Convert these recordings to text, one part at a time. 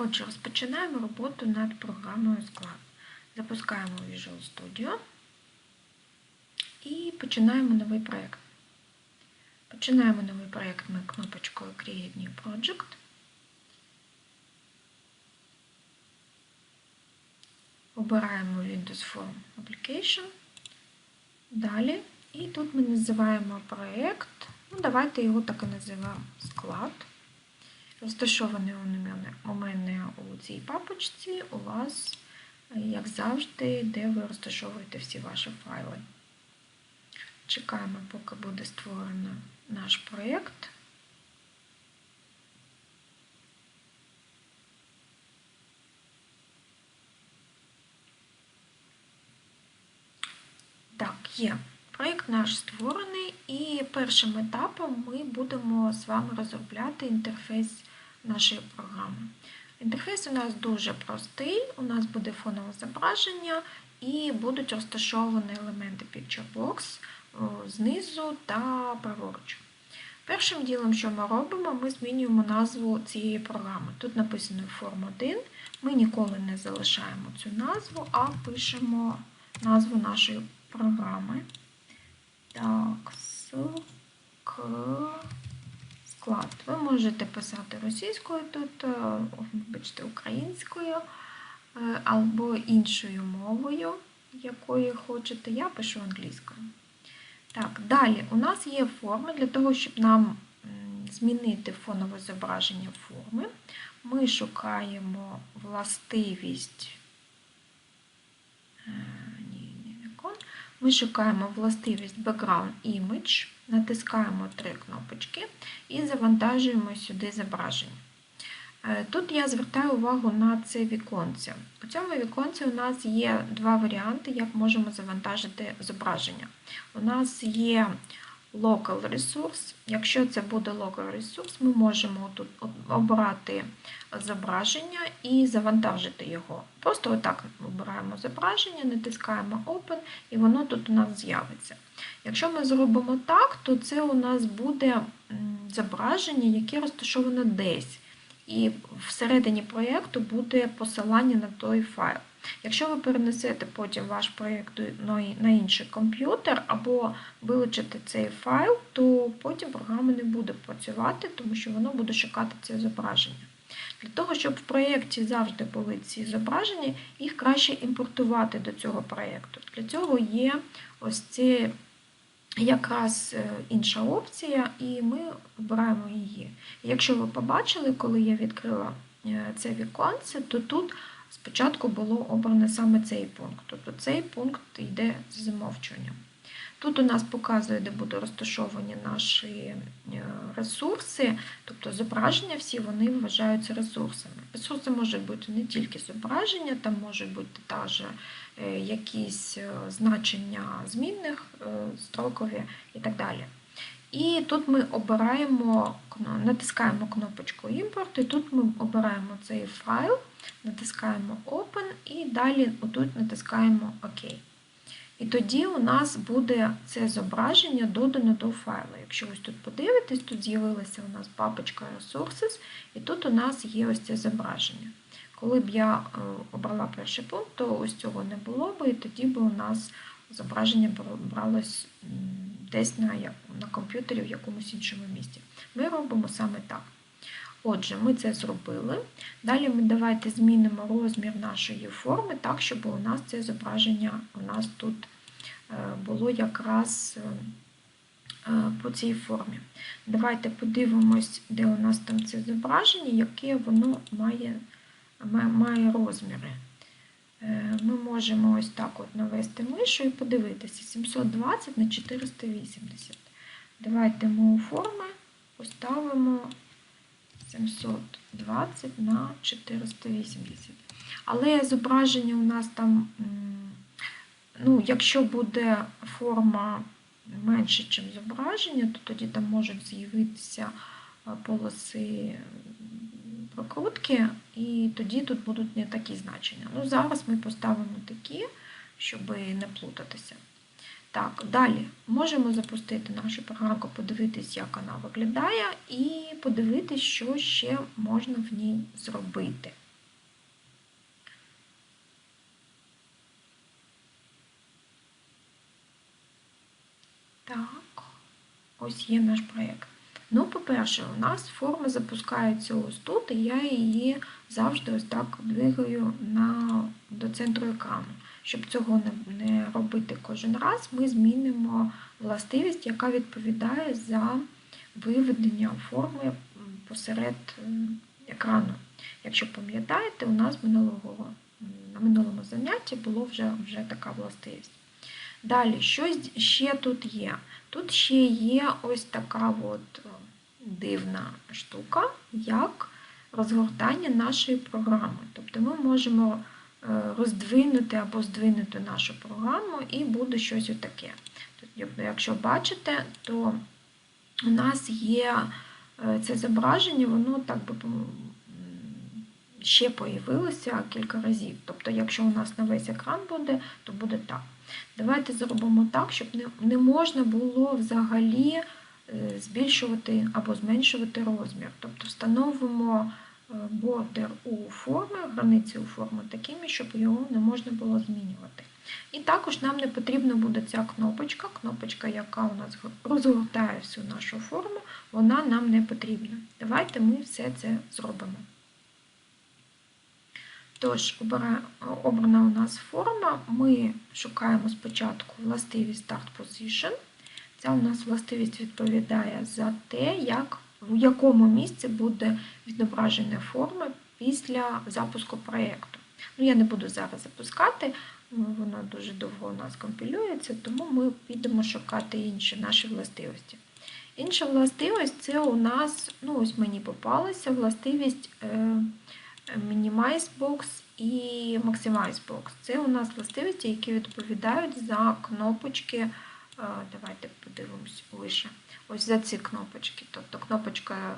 Отже, розпочинаємо роботу над програмою склад. Запускаємо Visual Studio і починаємо новий проєкт. Починаємо новий проєкт ми кнопочкою Create New Project. Обираємо Windows Form Application. Далі. І тут ми називаємо проєкт. Ну, давайте його так і називаємо склад. Розташований у мене у цій папочці у вас, як завжди, де ви розташовуєте всі ваші файли. Чекаємо, поки буде створено наш проєкт. Так, є. Проєкт наш створений, і першим етапом ми будемо з вами розробляти інтерфейс нашої програми. Інтерфейс у нас дуже простий, у нас буде фонове зображення і будуть розташовані елементи Picture знизу та праворуч. Першим ділом, що ми робимо, ми змінюємо назву цієї програми. Тут написано Form 1. Ми ніколи не залишаємо цю назву, а пишемо назву нашої програми. Так, ск, склад. Ви можете писати російською тут, вибачте, українською або іншою мовою, якою хочете. Я пишу англійською. Так, далі у нас є форми для того, щоб нам змінити фонове зображення форми. Ми шукаємо властивість. Ми шукаємо властивість Background Image, натискаємо три кнопочки і завантажуємо сюди зображення. Тут я звертаю увагу на це віконце. У цьому віконці у нас є два варіанти, як можемо завантажити зображення. У нас є Local Resource. Якщо це буде Local Resource, ми можемо тут обрати зображення і завантажити його. Просто отак обираємо зображення, натискаємо Open, і воно тут у нас з'явиться. Якщо ми зробимо так, то це у нас буде зображення, яке розташоване десь. І всередині проєкту буде посилання на той файл. Якщо ви перенесете потім ваш проєкт на інший комп'ютер або вилучите цей файл, то потім програма не буде працювати, тому що воно буде шукати це зображення. Для того, щоб в проєкті завжди були ці зображення, їх краще імпортувати до цього проєкту. Для цього є ось ці якраз інша опція, і ми обираємо її. Якщо ви побачили, коли я відкрила це віконце, то тут спочатку було обрано саме цей пункт. Тобто цей пункт йде з замовчуванням. Тут у нас показує, де будуть розташовані наші ресурси, тобто зображення всі вони вважаються ресурсами. Ресурси можуть бути не тільки зображення, там можуть бути теж якісь значення змінних, строкові і так далі. І тут ми обираємо, натискаємо кнопочку імпорт, і тут ми обираємо цей файл, натискаємо Open і далі отут натискаємо ОК. І тоді у нас буде це зображення додано до файлу. Якщо ось тут подивитесь, тут з'явилася у нас папочка Resources, і тут у нас є ось це зображення. Коли б я обрала перший пункт, то ось цього не було б, і тоді б у нас зображення бралось десь на на комп'ютері в якомусь іншому місці. Ми робимо саме так. Отже, ми це зробили. Далі ми давайте змінимо розмір нашої форми так, щоб у нас це зображення у нас тут було якраз по цій формі. Давайте подивимось, де у нас там це зображення, яке воно має, має розміри. Ми можемо ось так от навести мишу і подивитися 720 на 480. Давайте ми у форми поставимо 720 на 480. Але зображення у нас там, ну, якщо буде форма менше, ніж зображення, то тоді там можуть з'явитися полоси прокрутки, і тоді тут будуть не такі значення. Ну, Зараз ми поставимо такі, щоб не плутатися. Так, далі можемо запустити нашу програмку, подивитись, як вона виглядає, і подивитись, що ще можна в ній зробити. Так, ось є наш проєкт. Ну, по-перше, у нас форма запускається ось тут, і я її завжди ось так двигаю на, до центру екрану. Щоб цього не, робити кожен раз, ми змінимо властивість, яка відповідає за виведення форми посеред екрану. Якщо пам'ятаєте, у нас минулого, на минулому занятті було вже, вже така властивість. Далі, що ще тут є? Тут ще є ось така от дивна штука, як розгортання нашої програми. Тобто ми можемо роздвинути або здвинути нашу програму, і буде щось отаке. Якщо бачите, то у нас є це зображення, воно так би ще появилося кілька разів. Тобто, якщо у нас на весь екран буде, то буде так. Давайте зробимо так, щоб не можна було взагалі збільшувати або зменшувати розмір. Тобто встановимо бордер у форми, границі у форми такими, щоб його не можна було змінювати. І також нам не потрібна буде ця кнопочка, кнопочка, яка у нас розгортає всю нашу форму, вона нам не потрібна. Давайте ми все це зробимо. Тож, обрана у нас форма, ми шукаємо спочатку властивість Start Position. Ця у нас властивість відповідає за те, як, в якому місці буде відображення форми після запуску проєкту. Ну, Я не буду зараз запускати, воно дуже довго у нас компілюється, тому ми підемо шукати інші наші властивості. Інша властивість це у нас, ну ось мені попалася властивість Minimize Box і Maximize. Це у нас властивості, які відповідають за кнопочки. Давайте подивимось лише ось за ці кнопочки. Тобто кнопочка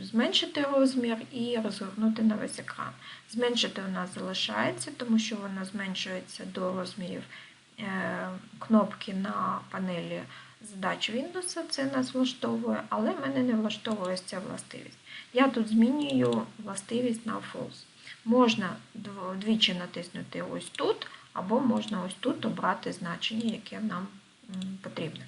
зменшити розмір і розгорнути на весь екран. Зменшити нас залишається, тому що вона зменшується до розмірів е, кнопки на панелі задач Windows, це нас влаштовує, але мене не влаштовує ця властивість. Я тут змінюю властивість на False. Можна двічі натиснути ось тут, або можна ось тут обрати значення, яке нам потрібне.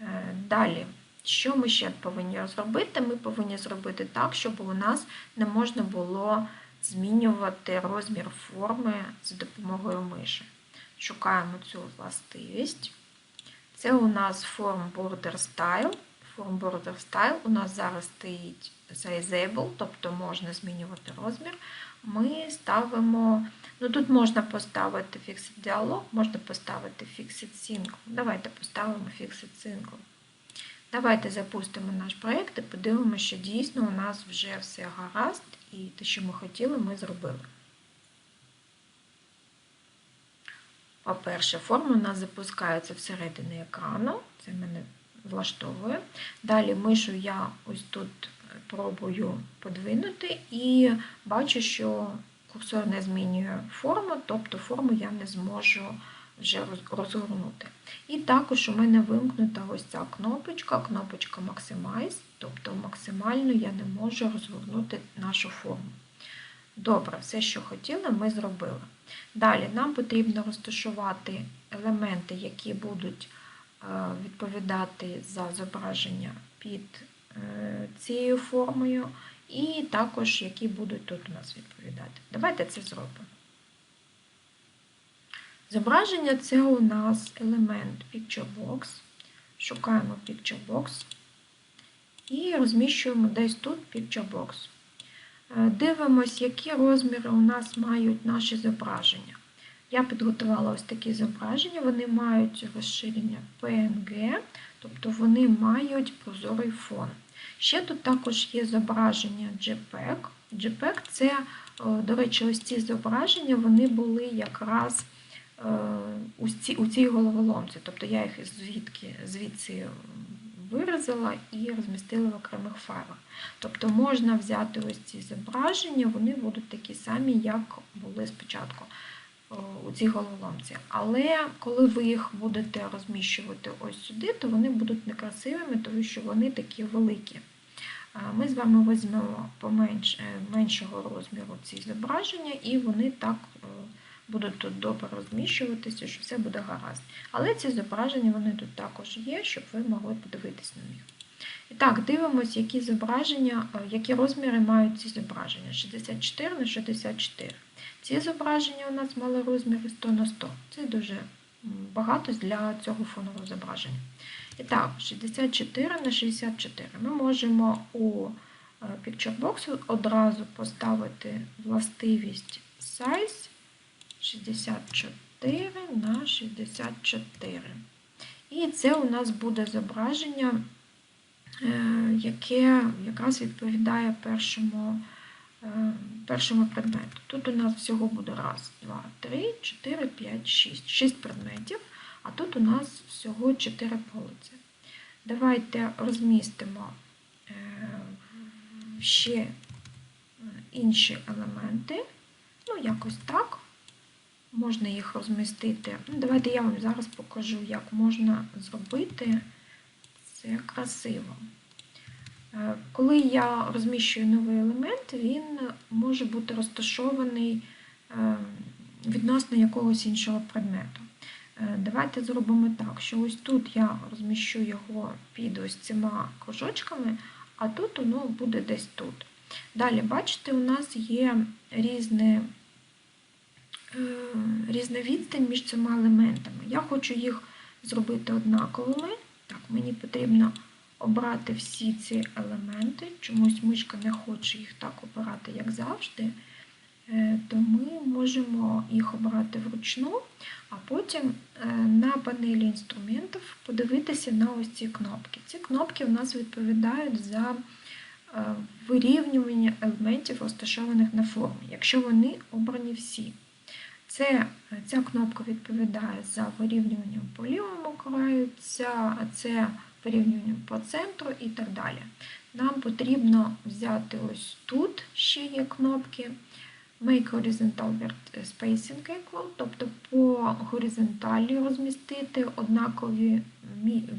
Е, далі, що ми ще повинні зробити? Ми повинні зробити так, щоб у нас не можна було змінювати розмір форми за допомогою миші. Шукаємо цю властивість. Це у нас Form Border Style. Form Border Style у нас зараз стоїть Sizeable, тобто можна змінювати розмір. Ми ставимо, ну тут можна поставити Fixed Dialog, можна поставити Fixed Single. Давайте поставимо Fixed Single. Давайте запустимо наш проєкт і подивимося, що дійсно у нас вже все гаразд, і те, що ми хотіли, ми зробили. По-перше, форма у нас запускається всередині екрану, це мене влаштовує. Далі мишу я ось тут пробую подвинути і бачу, що курсор не змінює форму, тобто форму я не зможу вже розгорнути. І також у мене вимкнута ось ця кнопочка, кнопочка Maximize, тобто максимально я не можу розгорнути нашу форму. Добре, все, що хотіли, ми зробили. Далі нам потрібно розташувати елементи, які будуть е, відповідати за зображення під е, цією формою, і також які будуть тут у нас відповідати. Давайте це зробимо. Зображення це у нас елемент Picture Box. Шукаємо Picture Box і розміщуємо десь тут Picture Box. Е, дивимось, які розміри у нас мають наші зображення. Я підготувала ось такі зображення, вони мають розширення PNG, тобто вони мають прозорий фон. Ще тут також є зображення JPEG. JPEG це, е, до речі, ось ці зображення вони були якраз е, у цій головоломці, тобто я їх звідси виразила і розмістила в окремих файлах. Тобто можна взяти ось ці зображення, вони будуть такі самі, як були спочатку у цій головоломці. Але коли ви їх будете розміщувати ось сюди, то вони будуть некрасивими, тому що вони такі великі. Ми з вами візьмемо поменш, меншого розміру ці зображення, і вони так будуть тут добре розміщуватися, що все буде гаразд. Але ці зображення вони тут також є, щоб ви могли подивитись на них. І так, дивимося, які зображення, е, які розміри мають ці зображення. 64 на 64. Ці зображення у нас мали розміри 100 на 100. Це дуже багато для цього фонового зображення. І так, 64 на 64. Ми можемо у е, Picture Box одразу поставити властивість size 64 на 64. І це у нас буде зображення, е, яке якраз відповідає першому, першому предмету. Тут у нас всього буде раз, два, три, чотири, п'ять, шість. Шість предметів, а тут у нас всього чотири полиці. Давайте розмістимо е, ще е, інші елементи. Ну, якось так. Можна їх розмістити. Ну, Давайте я вам зараз покажу, як можна зробити це красиво. Е, Коли я розміщую новий елемент, він може бути розташований е, відносно якогось іншого предмету. Е, Давайте зробимо так, що ось тут я розміщу його під ось цими кружочками, а тут воно буде десь тут. Далі, бачите, у нас є різне, різна відстань між цими елементами. Я хочу їх зробити однаковими. Так, мені потрібно обрати всі ці елементи. Чомусь мишка не хоче їх так обирати, як завжди. Е, То ми можемо їх обрати вручну, а потім е, на панелі інструментів подивитися на ось ці кнопки. Ці кнопки у нас відповідають за е, вирівнювання елементів, розташованих на формі, якщо вони обрані всі. Це, Ця кнопка відповідає за вирівнювання по лівому краю, ця, це вирівнювання по центру і так далі. Нам потрібно взяти ось тут ще є кнопки. Make horizontal spacing equal, тобто по горизонталі розмістити однакові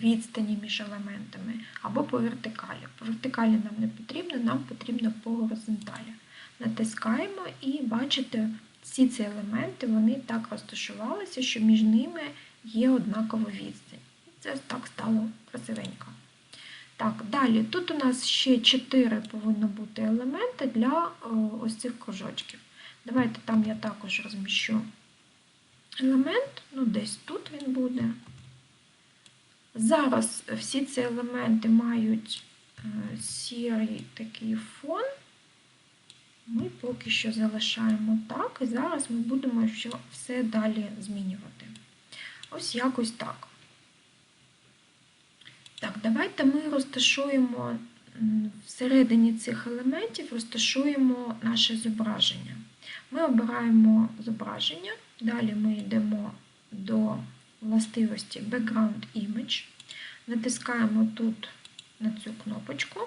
відстані між елементами, або по вертикалі. По вертикалі нам не потрібно, нам потрібно по горизонталі. Натискаємо і бачите, всі ці елементи вони так розташувалися, що між ними є однакова відстань. Це так стало красивенько. Так, далі, тут у нас ще 4 повинно бути елементи для ось цих кружочків. Давайте там я також розміщу елемент, ну десь тут він буде. Зараз всі ці елементи мають сірий такий фон. Ми поки що залишаємо так, і зараз ми будемо все далі змінювати. Ось якось так. Так, давайте ми розташуємо всередині цих елементів, розташуємо наше зображення. Ми обираємо зображення, далі ми йдемо до властивості Background Image, натискаємо тут на цю кнопочку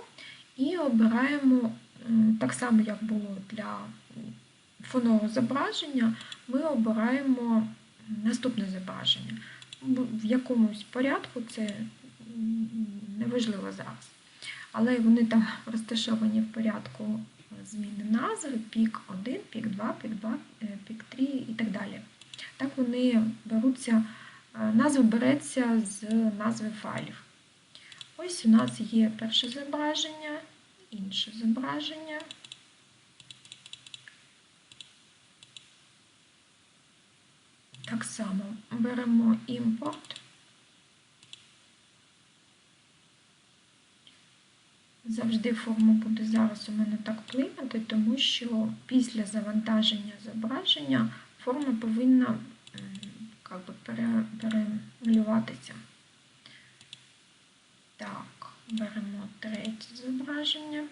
і обираємо, так само, як було для фонового зображення, ми обираємо наступне зображення. В якомусь порядку це неважливо зараз. Але вони там розташовані в порядку зміни назви, пік 1, пік 2, пік 2, пік 3 і так далі. Так вони беруться, назва береться з назви файлів. Ось у нас є перше зображення, інше зображення. Так само беремо імпорт. Завжди форма буде зараз у мене так плинути, тому що після завантаження зображення форма повинна як би, пере, перемалюватися. Так, беремо третє зображення.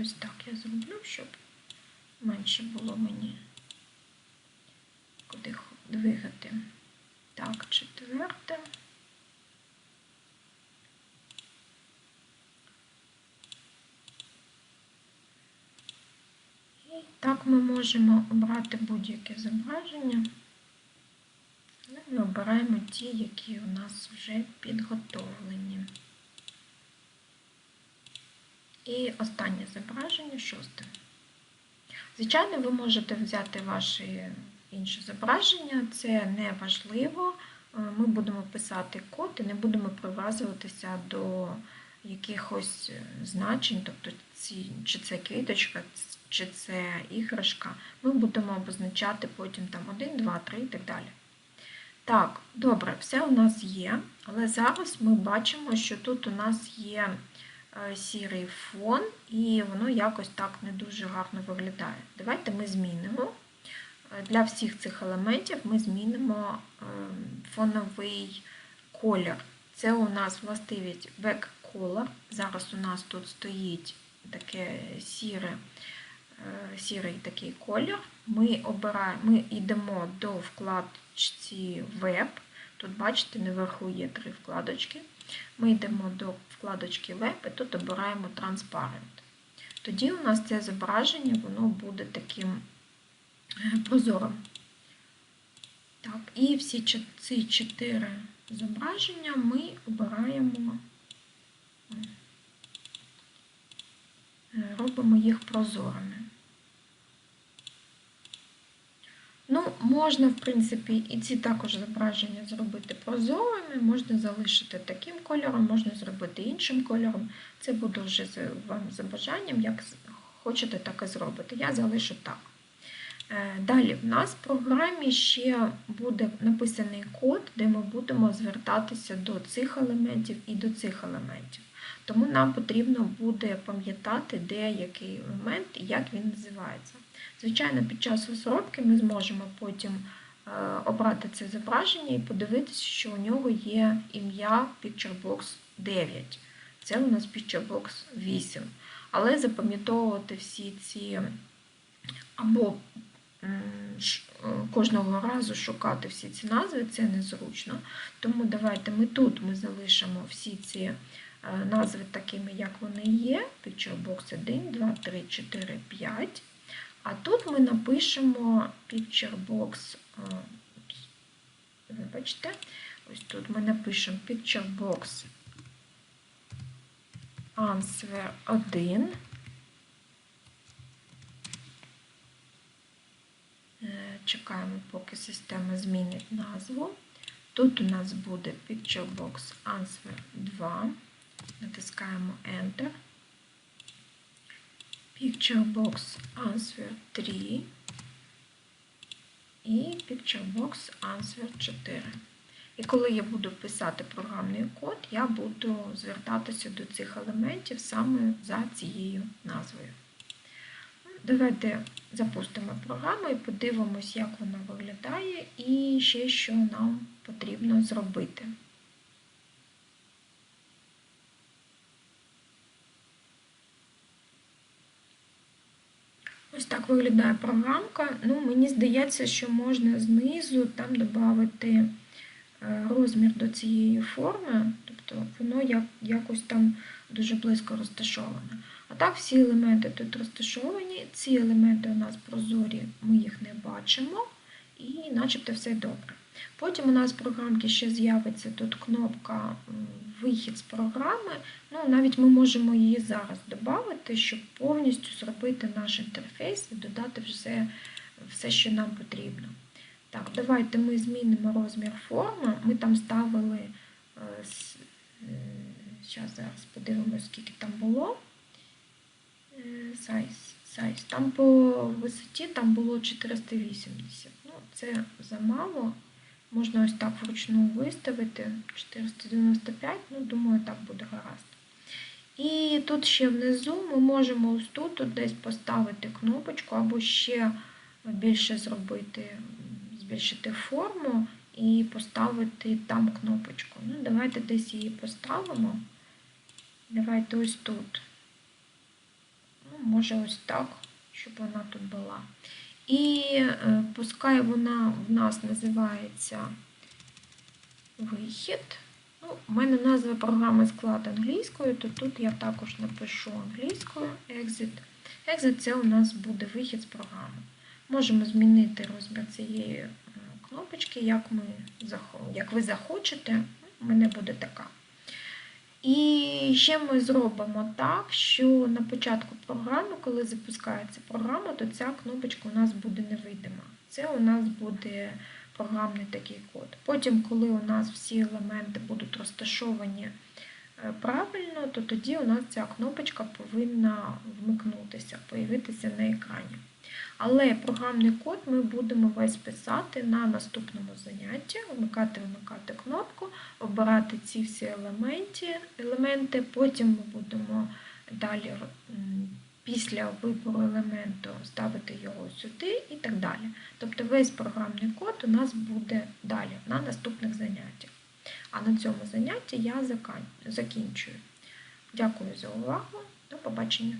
Ось так я зроблю, щоб менше було мені куди. Так, четверте. І так ми можемо обрати будь-яке зображення, але ми обираємо ті, які у нас вже підготовлені. І останнє зображення, шосте. Звичайно, ви можете взяти ваші інші зображення, це не важливо. Е, Ми будемо писати код і не будемо прив'язуватися до якихось е, значень, тобто ці, чи це квіточка, чи це іграшка. Ми будемо обозначати потім там 1, 2, 3 і так далі. Так, добре, все у нас є, але зараз ми бачимо, що тут у нас є е, сірий фон, і воно якось так не дуже гарно виглядає. Давайте ми змінимо. Для всіх цих елементів ми змінимо е, фоновий колір. Це у нас властивість back color. Зараз у нас тут стоїть таке сіре, е, сірий такий колір. Ми обираємо, ми йдемо до вкладочці Web. Тут, бачите, наверху є три вкладочки. Ми йдемо до вкладочки Web і тут обираємо Transparent. Тоді у нас це зображення воно буде таким прозорим. Так, і всі ці чотири зображення ми обираємо, е, робимо їх прозорими. Ну, можна, в принципі, і ці також зображення зробити прозорими, можна залишити таким кольором, можна зробити іншим кольором. Це буде вже вам за бажанням, як хочете, так і зробити. Я залишу так. Е, Далі в нас в програмі ще буде написаний код, де ми будемо звертатися до цих елементів і до цих елементів. Тому нам потрібно буде пам'ятати, де який елемент і як він називається. Звичайно, під час розробки ми зможемо потім е, обрати це зображення і подивитися, що у нього є ім'я PictureBox 9. Це у нас PictureBox 8. Але запам'ятовувати всі ці або кожного разу шукати всі ці назви це незручно. Тому давайте ми тут ми залишимо всі ці е, назви такими, як вони є. PictureBox 1, 2, 3, 4, 5. А тут ми напишемо PictureBox, е, вибачте, ось тут ми напишемо PictureBox Answer 1. Е, Чекаємо, поки система змінить назву. Тут у нас буде PictureBox Answer 2. Натискаємо Enter. PictureBox Answer 3 і PictureBox Answer 4. І коли я буду писати програмний код, я буду звертатися до цих елементів саме за цією назвою. Давайте запустимо програму і подивимось, як вона виглядає, і ще що нам потрібно зробити. Ось так виглядає програмка. Ну, Мені здається, що можна знизу там додати розмір до цієї форми, тобто воно як, якось там дуже близько розташоване. А так, всі елементи тут розташовані, ці елементи у нас прозорі, ми їх не бачимо, і начебто все добре. Потім у нас в програмці ще з'явиться тут кнопка Вихід з програми. Ну, Навіть ми можемо її зараз додати, щоб повністю зробити наш інтерфейс і додати все, все що нам потрібно. Так, давайте ми змінимо розмір форми. Ми там ставили, зараз, зараз подивимося, скільки там було. Size, size. Там по висоті там було 480. Ну, це замало. Можна ось так вручну виставити. 495, ну, думаю, так буде гаразд. І тут ще внизу ми можемо ось тут, тут десь поставити кнопочку, або ще більше зробити, збільшити форму і поставити там кнопочку. Ну, Давайте десь її поставимо. Давайте ось тут. Ну, Може ось так, щоб вона тут була. І е, пускай вона в нас називається вихід. Ну, У мене назва програми склад англійською, то тут я також напишу англійською exit. Exit це у нас буде вихід з програми. Можемо змінити розмір цієї кнопочки, як, ми, як ви захочете. У мене буде така. І ще ми зробимо так, що на початку програми, коли запускається програма, то ця кнопочка у нас буде невидима. Це у нас буде програмний такий код. Потім, коли у нас всі елементи будуть розташовані е, правильно, то тоді у нас ця кнопочка повинна вмикнутися, появитися на екрані. Але програмний код ми будемо весь писати на наступному занятті, вмикати, вмикати кнопку, обирати ці всі елементи, елементи. потім ми будемо далі після вибору елементу ставити його сюди і так далі. Тобто весь програмний код у нас буде далі на наступних заняттях. А на цьому занятті я закінчую. Дякую за увагу. До побачення.